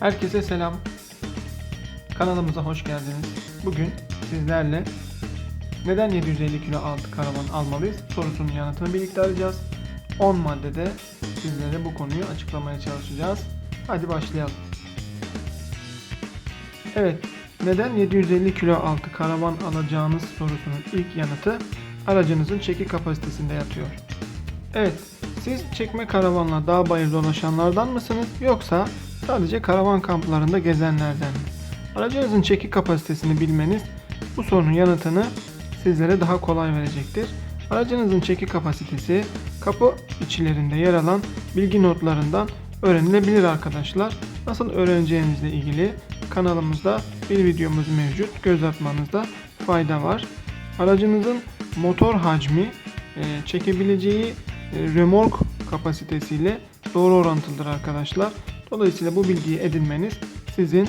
Herkese selam. Kanalımıza hoş geldiniz. Bugün sizlerle neden 750 kilo altı karavan almalıyız sorusunun yanıtını birlikte arayacağız. 10 maddede sizlere bu konuyu açıklamaya çalışacağız. Hadi başlayalım. Evet, neden 750 kilo altı karavan alacağınız sorusunun ilk yanıtı aracınızın çeki kapasitesinde yatıyor. Evet, siz çekme karavanla dağ bayır dolaşanlardan mısınız yoksa sadece karavan kamplarında gezenlerden? Aracınızın çeki kapasitesini bilmeniz bu sorunun yanıtını sizlere daha kolay verecektir. Aracınızın çeki kapasitesi kapı içlerinde yer alan bilgi notlarından öğrenilebilir arkadaşlar. Nasıl öğreneceğinizle ilgili kanalımızda bir videomuz mevcut. Göz atmanızda fayda var. Aracınızın motor hacmi e, çekebileceği e, remork kapasitesiyle doğru orantılıdır arkadaşlar. Dolayısıyla bu bilgiyi edinmeniz sizin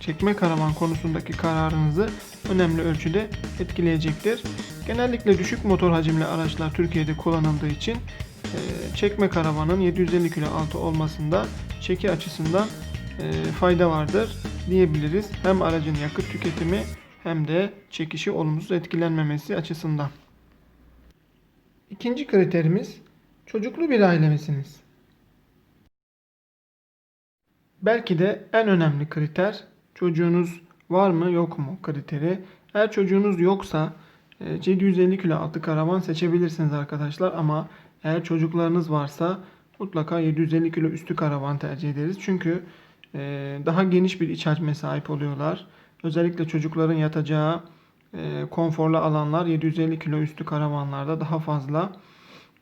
çekme karavan konusundaki kararınızı önemli ölçüde etkileyecektir. Genellikle düşük motor hacimli araçlar Türkiye'de kullanıldığı için e, çekme karavanın 750 kilo altı olmasında çeki açısından e, fayda vardır diyebiliriz. Hem aracın yakıt tüketimi hem de çekişi olumsuz etkilenmemesi açısından. İkinci kriterimiz çocuklu bir aile misiniz? Belki de en önemli kriter çocuğunuz var mı yok mu kriteri. Eğer çocuğunuz yoksa e, 750 kilo altı karavan seçebilirsiniz arkadaşlar ama eğer çocuklarınız varsa mutlaka 750 kilo üstü karavan tercih ederiz. Çünkü e, daha geniş bir iç hacme sahip oluyorlar. Özellikle çocukların yatacağı e, konforlu alanlar 750 kilo üstü karavanlarda daha fazla.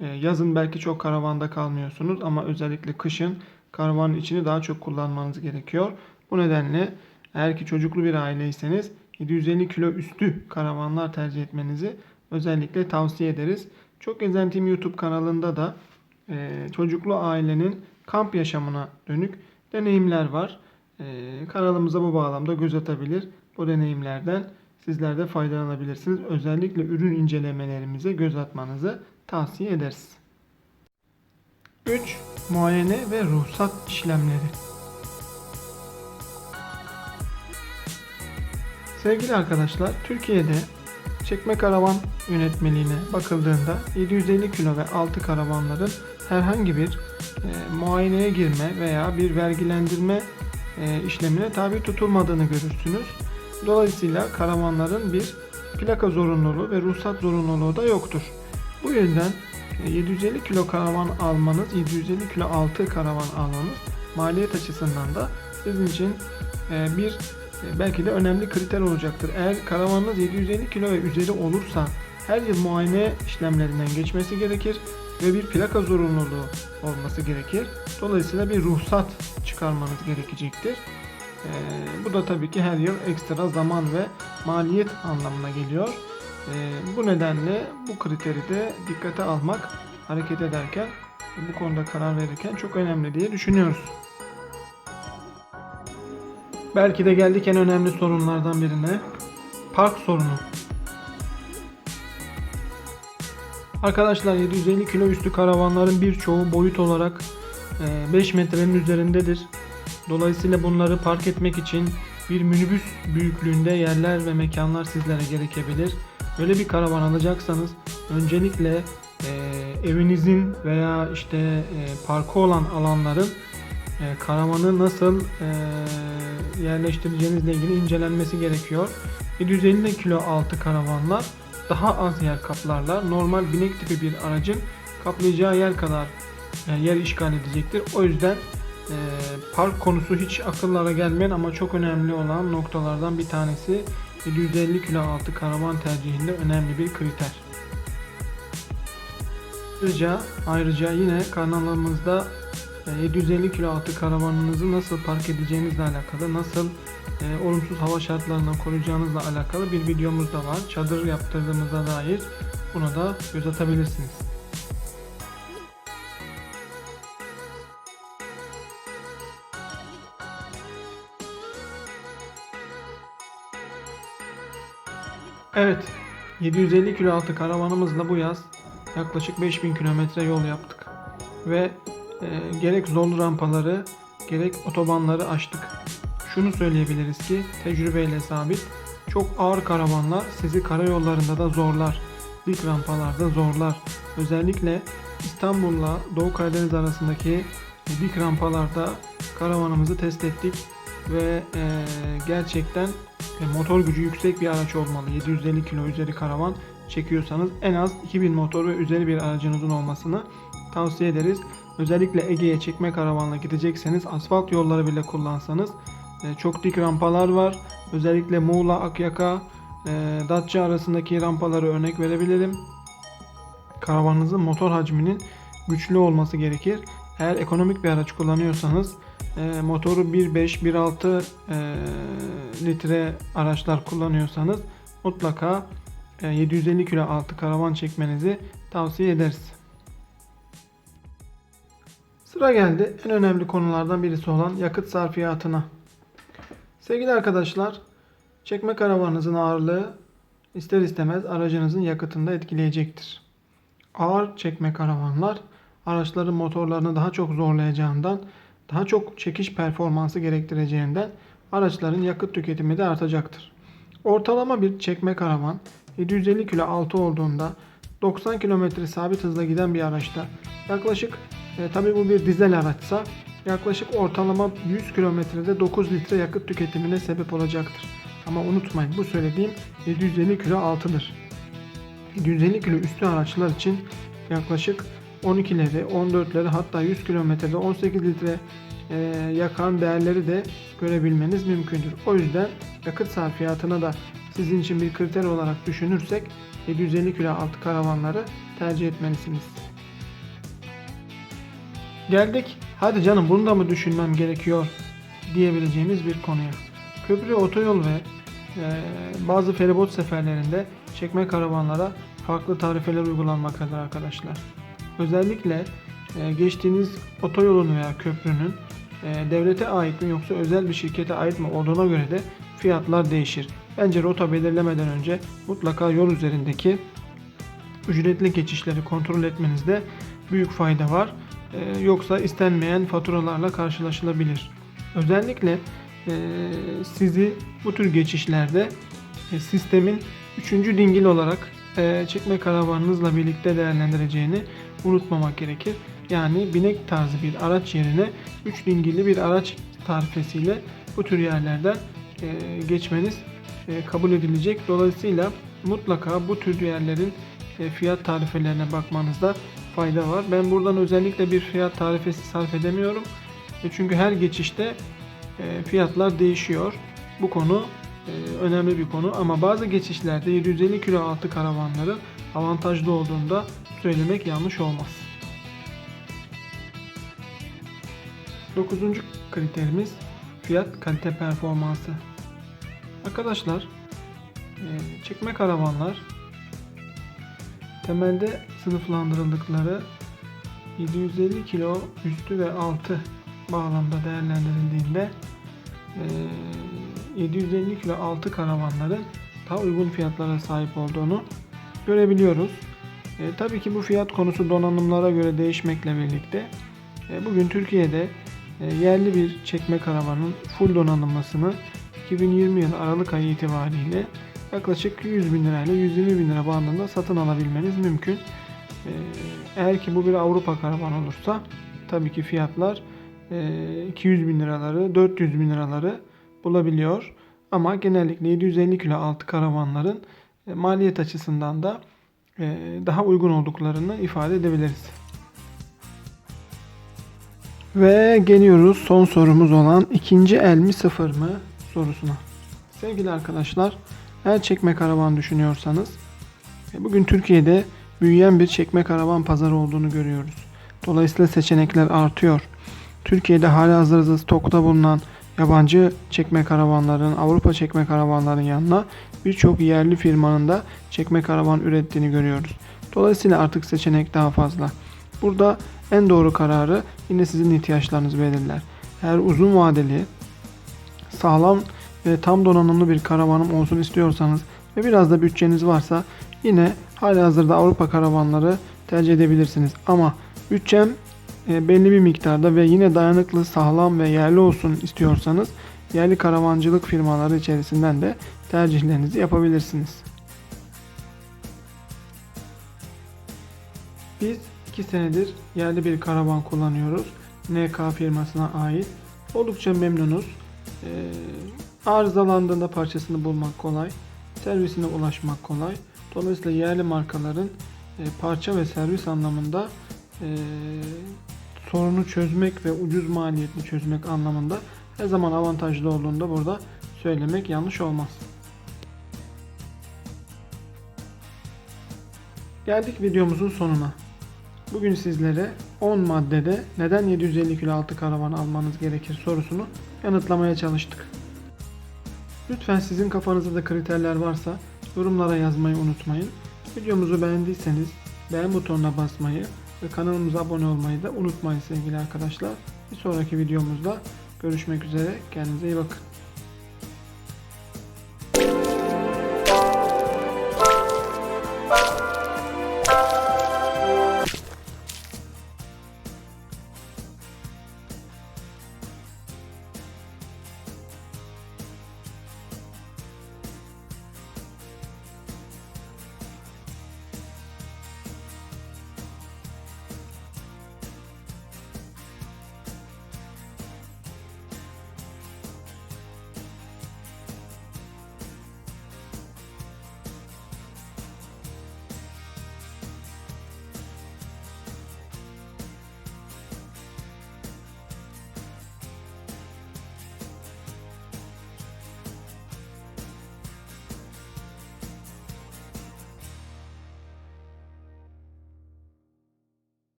E, yazın belki çok karavanda kalmıyorsunuz ama özellikle kışın karavanın içini daha çok kullanmanız gerekiyor. Bu nedenle eğer ki çocuklu bir aileyseniz 750 kilo üstü karavanlar tercih etmenizi özellikle tavsiye ederiz. Çok Gezen Team YouTube kanalında da e, çocuklu ailenin kamp yaşamına dönük deneyimler var. E, kanalımıza bu bağlamda göz atabilir. Bu deneyimlerden sizler de faydalanabilirsiniz. Özellikle ürün incelemelerimize göz atmanızı tavsiye ederiz. 3. Muayene ve ruhsat işlemleri. Sevgili arkadaşlar, Türkiye'de çekme karavan yönetmeliğine bakıldığında 750 kilo ve altı karavanların herhangi bir e, muayeneye girme veya bir vergilendirme e, işlemine tabi tutulmadığını görürsünüz. Dolayısıyla karavanların bir plaka zorunluluğu ve ruhsat zorunluluğu da yoktur. Bu yüzden 750 kilo karavan almanız, 750 kilo altı karavan almanız maliyet açısından da sizin için e, bir e, belki de önemli kriter olacaktır. Eğer karavanınız 750 kilo ve üzeri olursa her yıl muayene işlemlerinden geçmesi gerekir ve bir plaka zorunluluğu olması gerekir. Dolayısıyla bir ruhsat çıkarmanız gerekecektir. Ee, bu da tabii ki her yıl ekstra zaman ve maliyet anlamına geliyor. Ee, bu nedenle bu kriteri de dikkate almak hareket ederken bu konuda karar verirken çok önemli diye düşünüyoruz. Belki de geldik en önemli sorunlardan birine. Park sorunu. Arkadaşlar 750 kilo üstü karavanların birçoğu boyut olarak e, 5 metrenin üzerindedir. Dolayısıyla bunları park etmek için bir minibüs büyüklüğünde yerler ve mekanlar sizlere gerekebilir. Böyle bir karavan alacaksanız öncelikle e, evinizin veya işte e, parkı olan alanların e, karavanı nasıl e, yerleştireceğinizle ilgili incelenmesi gerekiyor. 750 kilo altı karavanlar daha az yer kaplarlar. Normal binek tipi bir aracın kaplayacağı yer kadar e, yer işgal edecektir. O yüzden e, park konusu hiç akıllara gelmeyen ama çok önemli olan noktalardan bir tanesi 750 kilo altı karavan tercihinde önemli bir kriter. Ayrıca, ayrıca yine kanalımızda e, 750 kilo altı karavanınızı nasıl park edeceğinizle alakalı, nasıl e, olumsuz hava şartlarından koruyacağınızla alakalı bir videomuz da var. Çadır yaptırdığımıza dair buna da göz atabilirsiniz. Evet, 750 kilo altı karavanımızla bu yaz yaklaşık 5000 kilometre yol yaptık. Ve e, gerek zol rampaları gerek otobanları açtık. Şunu söyleyebiliriz ki tecrübeyle sabit. Çok ağır karavanlar sizi karayollarında da zorlar. Dik rampalarda zorlar. Özellikle İstanbul'la Doğu Karadeniz arasındaki dik rampalarda karavanımızı test ettik ve eee, gerçekten e, motor gücü yüksek bir araç olmalı. 750 kilo üzeri karavan çekiyorsanız en az 2000 motor ve üzeri bir aracınızın olmasını tavsiye ederiz. Özellikle Ege'ye çekme karavanla gidecekseniz asfalt yolları bile kullansanız e, çok dik rampalar var. Özellikle Muğla, Akyaka, e, Datça arasındaki rampaları örnek verebilirim. Karavanınızın motor hacminin güçlü olması gerekir. Eğer ekonomik bir araç kullanıyorsanız e, motoru 1.5, 1.6 e, litre araçlar kullanıyorsanız mutlaka e, 750 kilo altı karavan çekmenizi tavsiye ederiz. Sıra geldi en önemli konulardan birisi olan yakıt sarfiyatına. Sevgili arkadaşlar, çekme karavanınızın ağırlığı ister istemez aracınızın yakıtını da etkileyecektir. Ağır çekme karavanlar araçların motorlarını daha çok zorlayacağından, daha çok çekiş performansı gerektireceğinden araçların yakıt tüketimi de artacaktır. Ortalama bir çekme karavan 750 kilo altı olduğunda 90 km sabit hızla giden bir araçta yaklaşık e, tabi bu bir dizel araçsa yaklaşık ortalama 100 kilometrede 9 litre yakıt tüketimine sebep olacaktır. Ama unutmayın bu söylediğim 750 kilo altıdır. 750 kilo üstü araçlar için yaklaşık 12'leri, 14'leri hatta 100 kilometrede 18 litre e, yakan değerleri de görebilmeniz mümkündür. O yüzden yakıt sarfiyatına da sizin için bir kriter olarak düşünürsek 750 kilo altı karavanları tercih etmelisiniz. Geldik. Hadi canım bunu da mı düşünmem gerekiyor diyebileceğimiz bir konuya. Köprü, otoyol ve e, bazı feribot seferlerinde çekme karavanlara farklı tarifeler uygulanmaktadır arkadaşlar. Özellikle e, geçtiğiniz otoyolun veya köprünün e, devlete ait mi yoksa özel bir şirkete ait mi olduğuna göre de fiyatlar değişir. Bence rota belirlemeden önce mutlaka yol üzerindeki ücretli geçişleri kontrol etmenizde büyük fayda var. Ee, yoksa istenmeyen faturalarla karşılaşılabilir. Özellikle e, sizi bu tür geçişlerde e, sistemin 3. dingil olarak e, çekme karavanınızla birlikte değerlendireceğini unutmamak gerekir. Yani binek tarzı bir araç yerine 3 dingilli bir araç tarifesiyle bu tür yerlerden e, geçmeniz e, kabul edilecek. Dolayısıyla mutlaka bu tür yerlerin e, fiyat tarifelerine bakmanızda fayda var. Ben buradan özellikle bir fiyat tarifesi sarf edemiyorum. E, Çünkü her geçişte e, fiyatlar değişiyor. Bu konu önemli bir konu ama bazı geçişlerde 750 kilo altı karavanların avantajlı olduğunda söylemek yanlış olmaz. Dokuzuncu kriterimiz fiyat kalite performansı. Arkadaşlar e, çekme karavanlar temelde sınıflandırıldıkları 750 kilo üstü ve altı bağlamda değerlendirildiğinde e, 750 kilo altı karavanların daha uygun fiyatlara sahip olduğunu görebiliyoruz. E, tabii ki bu fiyat konusu donanımlara göre değişmekle birlikte e, bugün Türkiye'de e, yerli bir çekme karavanın full donanımlasını 2020 yılı Aralık ayı itibariyle yaklaşık 100 bin lirayla 120 bin lira bandında satın alabilmeniz mümkün. Ee, Eğer ki bu bir Avrupa karavan olursa tabii ki fiyatlar e, 200 bin liraları 400 bin liraları bulabiliyor. Ama genellikle 750 kilo altı karavanların e, maliyet açısından da e, daha uygun olduklarını ifade edebiliriz. Ve geliyoruz son sorumuz olan ikinci el mi sıfır mı sorusuna. Sevgili arkadaşlar, eğer çekme karavan düşünüyorsanız, e, bugün Türkiye'de büyüyen bir çekme karavan pazarı olduğunu görüyoruz. Dolayısıyla seçenekler artıyor. Türkiye'de hala hazırda stokta bulunan yabancı çekme karavanların, Avrupa çekme karavanların yanına birçok yerli firmanın da çekme karavan ürettiğini görüyoruz. Dolayısıyla artık seçenek daha fazla. Burada en doğru kararı yine sizin ihtiyaçlarınız belirler. Eğer uzun vadeli, sağlam ve tam donanımlı bir karavanım olsun istiyorsanız ve biraz da bütçeniz varsa yine hali hazırda Avrupa karavanları tercih edebilirsiniz. Ama bütçem belli bir miktarda ve yine dayanıklı, sağlam ve yerli olsun istiyorsanız yerli karavancılık firmaları içerisinden de tercihlerinizi yapabilirsiniz. Biz 2 senedir yerli bir karavan kullanıyoruz. NK firmasına ait. Oldukça memnunuz. Ee, arızalandığında parçasını bulmak kolay. Servisine ulaşmak kolay. Dolayısıyla yerli markaların e, parça ve servis anlamında e, sorunu çözmek ve ucuz maliyetli çözmek anlamında her zaman avantajlı olduğunu da burada söylemek yanlış olmaz. Geldik videomuzun sonuna. Bugün sizlere 10 maddede neden 750 kilo altı karavan almanız gerekir sorusunu yanıtlamaya çalıştık. Lütfen sizin kafanızda da kriterler varsa yorumlara yazmayı unutmayın. Videomuzu beğendiyseniz beğen butonuna basmayı ve kanalımıza abone olmayı da unutmayın sevgili arkadaşlar. Bir sonraki videomuzda görüşmek üzere. Kendinize iyi bakın.